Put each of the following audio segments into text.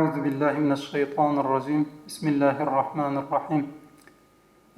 أعوذ بالله من الشيطان الرجيم. بسم الله الرحمن الرحيم.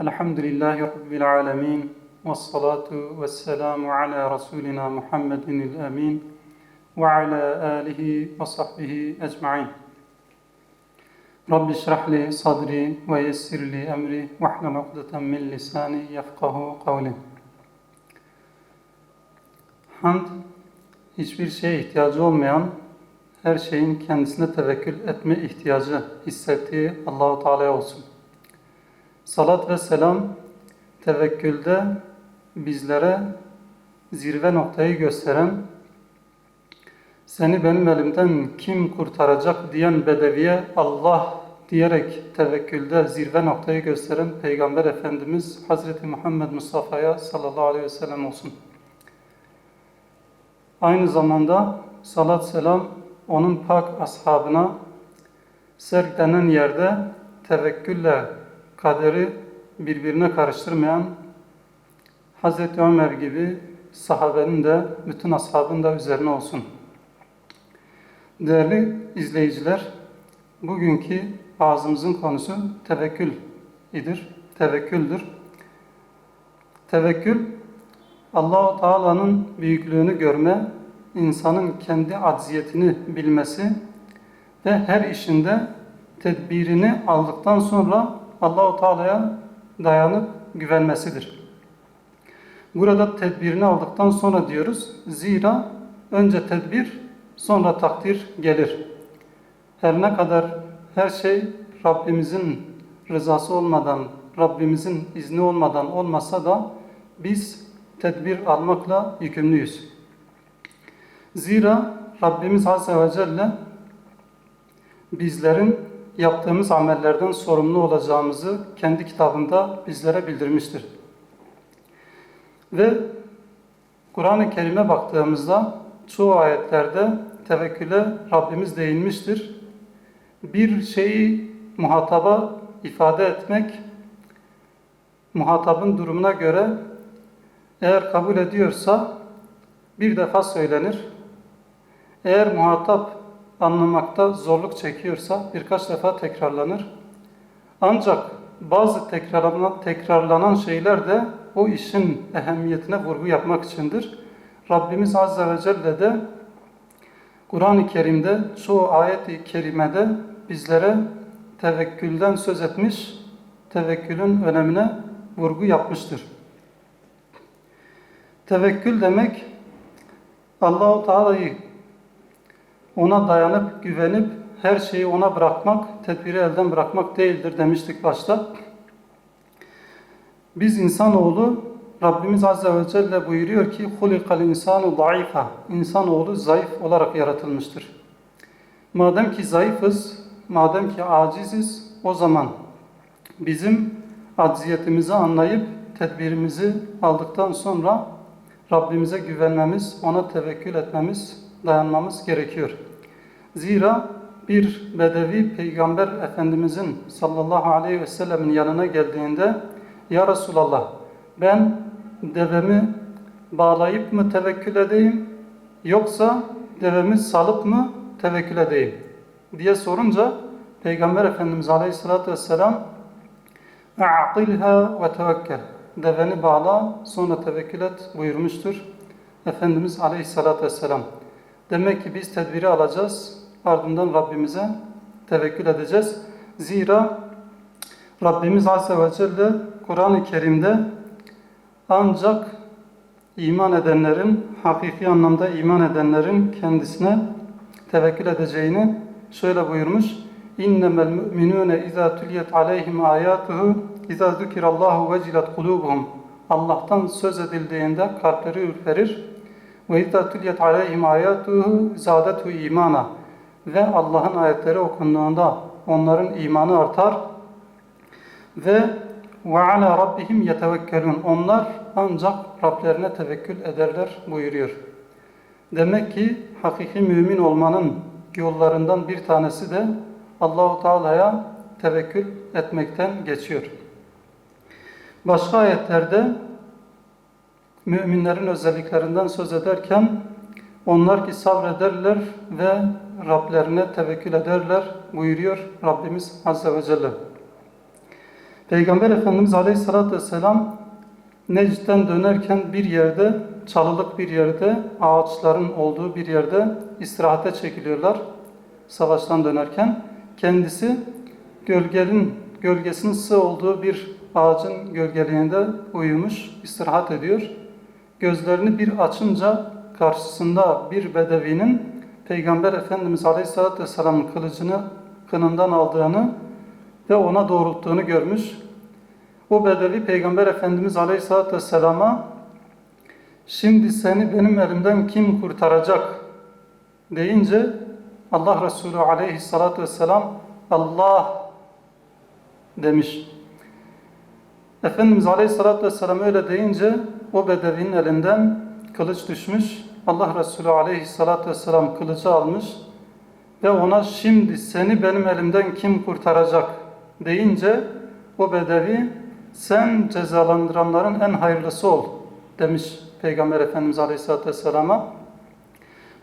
الحمد لله رب العالمين والصلاة والسلام على رسولنا محمد الأمين وعلى آله وصحبه أجمعين. رب اشرح لي صدري ويسر لي أمري واحلل عقدة من لساني يفقه قولي. Hamd, hiçbir şeye ihtiyacı olmayan, her şeyin kendisine tevekkül etme ihtiyacı hissettiği Allahu Teala'ya olsun. Salat ve selam tevekkülde bizlere zirve noktayı gösteren, seni benim elimden kim kurtaracak diyen bedeviye Allah diyerek tevekkülde zirve noktayı gösteren Peygamber Efendimiz Hazreti Muhammed Mustafa'ya sallallahu aleyhi ve sellem olsun. Aynı zamanda salat selam onun pak ashabına serk denen yerde tevekkülle kaderi birbirine karıştırmayan Hazreti Ömer gibi sahabenin de bütün ashabın da üzerine olsun. Değerli izleyiciler, bugünkü ağzımızın konusu tevekkül idir, tevekküldür. Tevekkül, Allahu Teala'nın büyüklüğünü görme, insanın kendi acziyetini bilmesi ve her işinde tedbirini aldıktan sonra Allahu Teala'ya dayanıp güvenmesidir. Burada tedbirini aldıktan sonra diyoruz. Zira önce tedbir, sonra takdir gelir. Her ne kadar her şey Rabbimizin rızası olmadan, Rabbimizin izni olmadan olmasa da biz tedbir almakla yükümlüyüz. Zira Rabbimiz Azze ve Celle bizlerin yaptığımız amellerden sorumlu olacağımızı kendi kitabında bizlere bildirmiştir. Ve Kur'an-ı Kerim'e baktığımızda çoğu ayetlerde tevekküle Rabbimiz değinmiştir. Bir şeyi muhataba ifade etmek, muhatabın durumuna göre eğer kabul ediyorsa bir defa söylenir. Eğer muhatap anlamakta zorluk çekiyorsa birkaç defa tekrarlanır. Ancak bazı tekrarlanan, tekrarlanan şeyler de o işin ehemmiyetine vurgu yapmak içindir. Rabbimiz Azze ve Celle de Kur'an-ı Kerim'de çoğu ayet-i kerimede bizlere tevekkülden söz etmiş, tevekkülün önemine vurgu yapmıştır. Tevekkül demek Allahu Teala'yı ona dayanıp güvenip her şeyi ona bırakmak, tedbiri elden bırakmak değildir demiştik başta. Biz insanoğlu Rabbimiz Azze ve Celle buyuruyor ki hulikal insanu zayıfa. İnsanoğlu zayıf olarak yaratılmıştır. Madem ki zayıfız, madem ki aciziz o zaman bizim acziyetimizi anlayıp tedbirimizi aldıktan sonra Rabbimize güvenmemiz, ona tevekkül etmemiz, dayanmamız gerekiyor. Zira bir bedevi peygamber efendimizin sallallahu aleyhi ve sellemin yanına geldiğinde Ya Resulallah ben devemi bağlayıp mı tevekkül edeyim yoksa devemi salıp mı tevekkül edeyim diye sorunca Peygamber Efendimiz aleyhissalatü vesselam اَعْقِلْهَا ve tevekkel deveni bağla sonra tevekkül et buyurmuştur. Efendimiz Aleyhisselatü Vesselam. Demek ki biz tedbiri alacağız. Ardından Rabbimize tevekkül edeceğiz. Zira Rabbimiz Azze ve Celle Kur'an-ı Kerim'de ancak iman edenlerin, hakiki anlamda iman edenlerin kendisine tevekkül edeceğini şöyle buyurmuş. İnnemel müminune izâ tüliyet aleyhim âyâtuhu İzâ zükirallahu vecilet kulubuhum Allah'tan söz edildiğinde kalpleri ürperir. Ve izâ tüliyet aleyhim âyâtuhu imana ve Allah'ın ayetleri okunduğunda onların imanı artar ve ve ala rabbihim yetevekkelun. Onlar ancak Rablerine tevekkül ederler buyuruyor. Demek ki hakiki mümin olmanın yollarından bir tanesi de Allahu Teala'ya tevekkül etmekten geçiyor. Başka ayetlerde müminlerin özelliklerinden söz ederken onlar ki sabrederler ve Rablerine tevekkül ederler buyuruyor Rabbimiz Azze ve Celle. Peygamber Efendimiz Aleyhisselatü Vesselam Necd'den dönerken bir yerde, çalılık bir yerde, ağaçların olduğu bir yerde istirahate çekiliyorlar savaştan dönerken. Kendisi gölgenin, gölgesinin sığ olduğu bir ağacın gölgeliğinde uyumuş, istirahat ediyor. Gözlerini bir açınca karşısında bir bedevinin Peygamber Efendimiz Aleyhisselatü Vesselam'ın kılıcını kınından aldığını ve ona doğrulttuğunu görmüş. O bedevi Peygamber Efendimiz Aleyhisselatü Vesselam'a şimdi seni benim elimden kim kurtaracak deyince Allah Resulü Aleyhisselatü Vesselam Allah demiş. Efendimiz Aleyhisselatü Vesselam öyle deyince o bedevinin elinden kılıç düşmüş. Allah Resulü Aleyhisselatü Vesselam kılıcı almış ve ona şimdi seni benim elimden kim kurtaracak deyince o bedevi sen cezalandıranların en hayırlısı ol demiş Peygamber Efendimiz Aleyhisselatü Vesselam'a.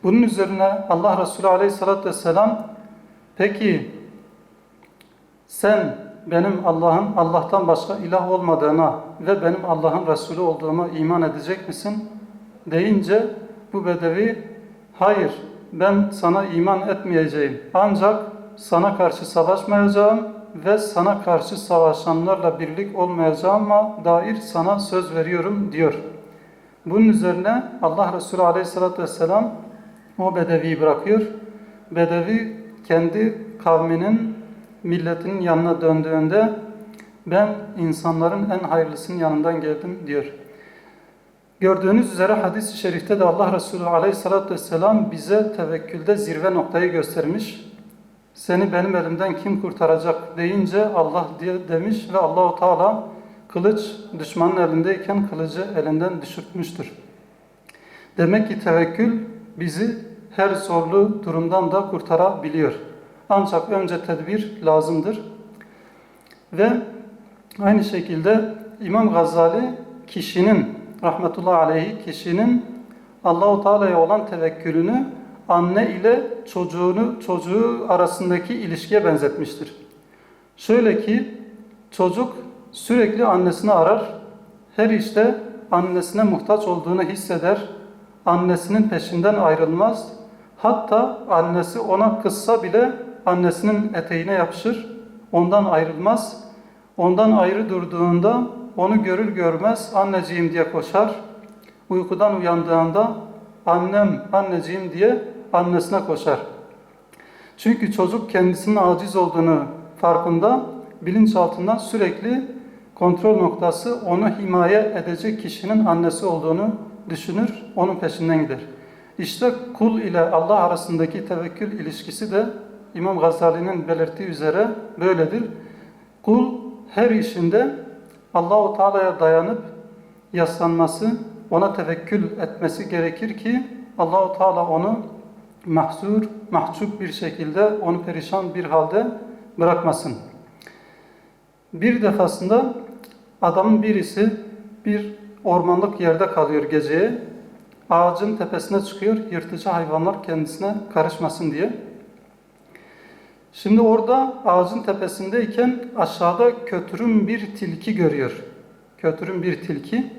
Bunun üzerine Allah Resulü Aleyhisselatü Vesselam peki sen benim Allah'ın Allah'tan başka ilah olmadığına ve benim Allah'ın Resulü olduğuma iman edecek misin? deyince bu bedevi hayır ben sana iman etmeyeceğim ancak sana karşı savaşmayacağım ve sana karşı savaşanlarla birlik olmayacağıma dair sana söz veriyorum diyor. Bunun üzerine Allah Resulü Aleyhisselatü Vesselam o bedeviyi bırakıyor. Bedevi kendi kavminin, milletinin yanına döndüğünde ben insanların en hayırlısının yanından geldim diyor. Gördüğünüz üzere hadis-i şerifte de Allah Resulü Aleyhisselatü Vesselam bize tevekkülde zirve noktayı göstermiş. Seni benim elimden kim kurtaracak deyince Allah diye demiş ve Allahu Teala kılıç düşmanın elindeyken kılıcı elinden düşürtmüştür. Demek ki tevekkül bizi her zorlu durumdan da kurtarabiliyor. Ancak önce tedbir lazımdır. Ve aynı şekilde İmam Gazali kişinin rahmetullahi aleyhi kişinin Allahu Teala'ya olan tevekkülünü anne ile çocuğunu çocuğu arasındaki ilişkiye benzetmiştir. Şöyle ki çocuk sürekli annesini arar. Her işte annesine muhtaç olduğunu hisseder. Annesinin peşinden ayrılmaz. Hatta annesi ona kızsa bile annesinin eteğine yapışır. Ondan ayrılmaz. Ondan ayrı durduğunda onu görür görmez anneciğim diye koşar. Uykudan uyandığında annem, anneciğim diye annesine koşar. Çünkü çocuk kendisinin aciz olduğunu farkında, bilinçaltından sürekli kontrol noktası onu himaye edecek kişinin annesi olduğunu düşünür, onun peşinden gider. İşte kul ile Allah arasındaki tevekkül ilişkisi de İmam Gazali'nin belirttiği üzere böyledir. Kul her işinde Allahu Teala'ya dayanıp yaslanması, ona tevekkül etmesi gerekir ki Allahu Teala onu mahzur, mahcup bir şekilde onu perişan bir halde bırakmasın. Bir defasında adamın birisi bir ormanlık yerde kalıyor geceye. Ağacın tepesine çıkıyor, yırtıcı hayvanlar kendisine karışmasın diye. Şimdi orada ağacın tepesindeyken aşağıda kötürüm bir tilki görüyor. Kötürüm bir tilki.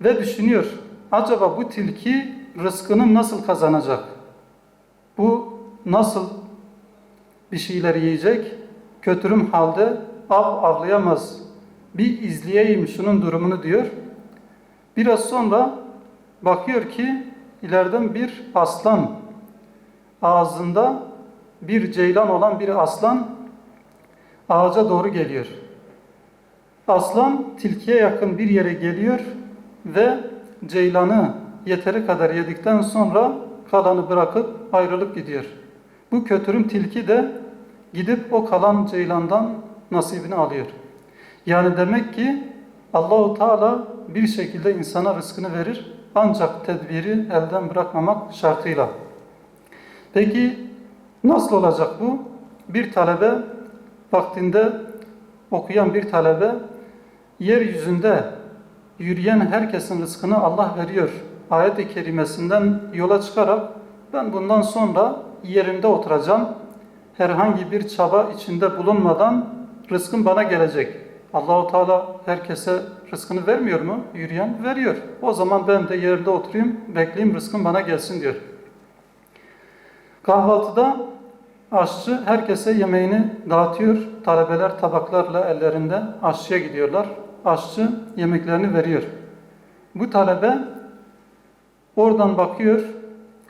Ve düşünüyor, acaba bu tilki rızkını nasıl kazanacak? Bu nasıl bir şeyler yiyecek? Kötürüm halde av avlayamaz. Bir izleyeyim şunun durumunu diyor. Biraz sonra bakıyor ki ileriden bir aslan ağzında bir ceylan olan bir aslan ağaca doğru geliyor. Aslan tilkiye yakın bir yere geliyor ve ceylanı yeteri kadar yedikten sonra kalanı bırakıp ayrılıp gidiyor. Bu kötürüm tilki de gidip o kalan ceylandan nasibini alıyor. Yani demek ki Allahu Teala bir şekilde insana rızkını verir ancak tedbiri elden bırakmamak şartıyla. Peki nasıl olacak bu? Bir talebe vaktinde okuyan bir talebe yeryüzünde yürüyen herkesin rızkını Allah veriyor. Ayet-i kerimesinden yola çıkarak ben bundan sonra yerimde oturacağım. Herhangi bir çaba içinde bulunmadan rızkım bana gelecek. Allahu Teala herkese rızkını vermiyor mu? Yürüyen veriyor. O zaman ben de yerimde oturayım, bekleyeyim rızkım bana gelsin diyor. Kahvaltıda aşçı herkese yemeğini dağıtıyor. Talebeler tabaklarla ellerinde aşçıya gidiyorlar. Aşçı yemeklerini veriyor. Bu talebe oradan bakıyor,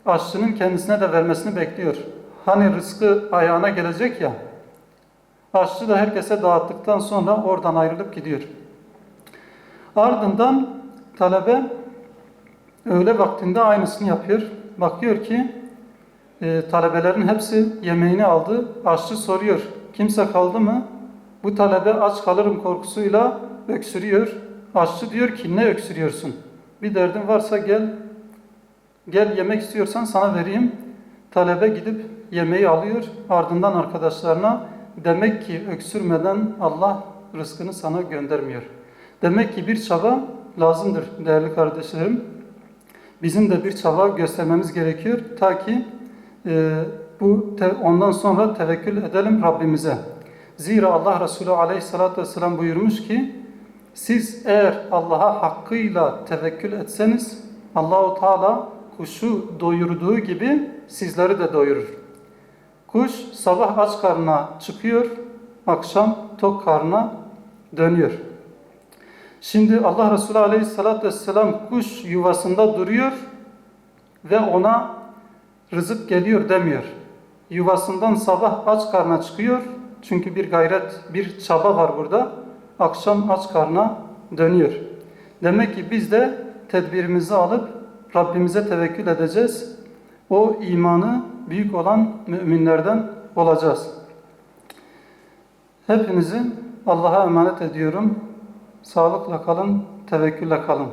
aşçının kendisine de vermesini bekliyor. Hani rızkı ayağına gelecek ya, aşçı da herkese dağıttıktan sonra oradan ayrılıp gidiyor. Ardından talebe öğle vaktinde aynısını yapıyor. Bakıyor ki e, talebelerin hepsi yemeğini aldı. Aşçı soruyor, kimse kaldı mı? Bu talebe aç kalırım korkusuyla öksürüyor. Aşçı diyor ki ne öksürüyorsun? Bir derdin varsa gel, gel yemek istiyorsan sana vereyim. Talebe gidip yemeği alıyor. Ardından arkadaşlarına demek ki öksürmeden Allah rızkını sana göndermiyor. Demek ki bir çaba lazımdır değerli kardeşlerim. Bizim de bir çaba göstermemiz gerekiyor ta ki e, bu te, ondan sonra tevekkül edelim Rabbimize. Zira Allah Resulü Aleyhisselatü Vesselam buyurmuş ki siz eğer Allah'a hakkıyla tevekkül etseniz Allahu Teala kuşu doyurduğu gibi sizleri de doyurur. Kuş sabah aç karnına çıkıyor, akşam tok karnına dönüyor. Şimdi Allah Resulü Aleyhisselatü Vesselam kuş yuvasında duruyor ve ona rızık geliyor demiyor. Yuvasından sabah aç karnına çıkıyor. Çünkü bir gayret, bir çaba var burada. Akşam aç karnına dönüyor. Demek ki biz de tedbirimizi alıp Rabbimize tevekkül edeceğiz. O imanı büyük olan müminlerden olacağız. Hepinizi Allah'a emanet ediyorum. Sağlıkla kalın, tevekkülle kalın.